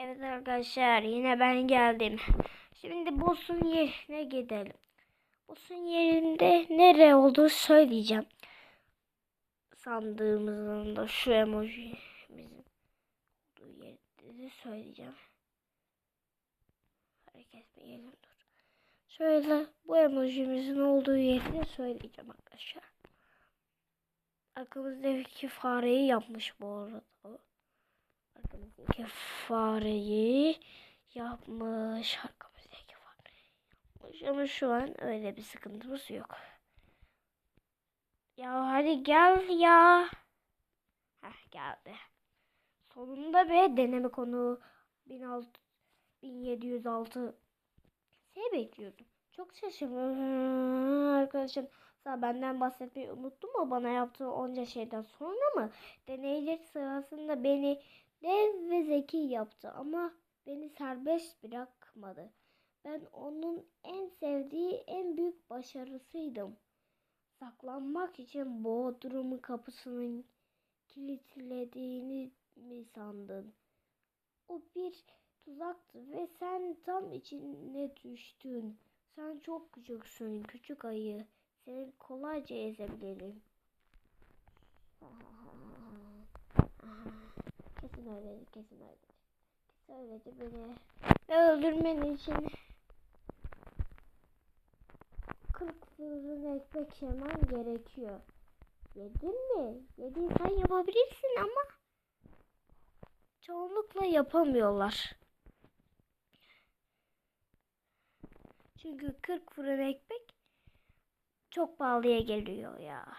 Evet arkadaşlar yine ben geldim. Şimdi boss'un yerine gidelim. Boss'un yerinde nere olduğunu söyleyeceğim. Sandığımızın da şu emojimizin olduğu yerde de söyleyeceğim. Hareket etmeyelim dur. Şöyle bu emojimizin olduğu yeri de söyleyeceğim arkadaşlar. Arkamızdaki fareyi yapmış bu arada. Fareyi yapmış. Arkamızdaki fareyi yapmış. Ama şu an öyle bir sıkıntımız yok. Ya hadi gel ya. Heh geldi. Sonunda be deneme konu 1006 1706 şey bekliyordum. Çok şaşırdım. Arkadaşım sana benden bahsetmeyi unuttum mu bana yaptığı onca şeyden sonra mı? Deneyler sırasında beni dev ve zeki yaptı ama beni serbest bırakmadı. Ben onun en sevdiği en büyük başarısıydım. Saklanmak için Bodrum'un kapısının kilitlediğini mi sandın? O bir tuzaktı ve sen tam içine düştün. Sen çok küçüksün küçük ayı. Seni kolayca ezebilirim. Öyle, kesin öyle. Kesin öyleydi beni. Ve öldürmen için 40 fırın ekmek yemen gerekiyor. Yedin mi? Yediysen yapabilirsin ama çoğunlukla yapamıyorlar. Çünkü 40 fırın ekmek çok pahalıya geliyor ya.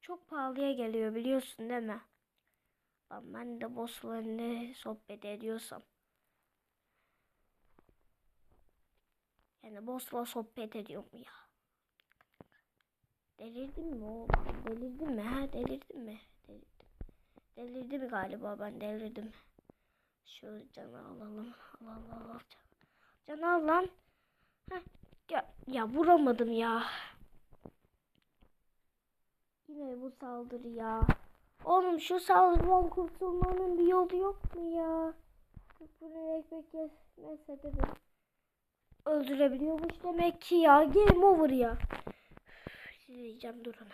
Çok pahalıya geliyor biliyorsun değil mi? Lan ben de bosslarla sohbet ediyorsam. Yani bossla sohbet ediyorum ya. Delirdin mi oğlum? Delirdin mi? Ha delirdin mi? Delirdim. Delirdim galiba ben delirdim. Şu canı alalım. Al al al al. Canı al lan. Ya, ya vuramadım ya. Yine bu saldırı ya. Oğlum şu saldırıdan kurtulmanın bir yolu yok mu ya? Bunu ekmek yesmese de öldürebiliyormuş demek ki ya. Game over ya. Üf, Siz diyeceğim durun.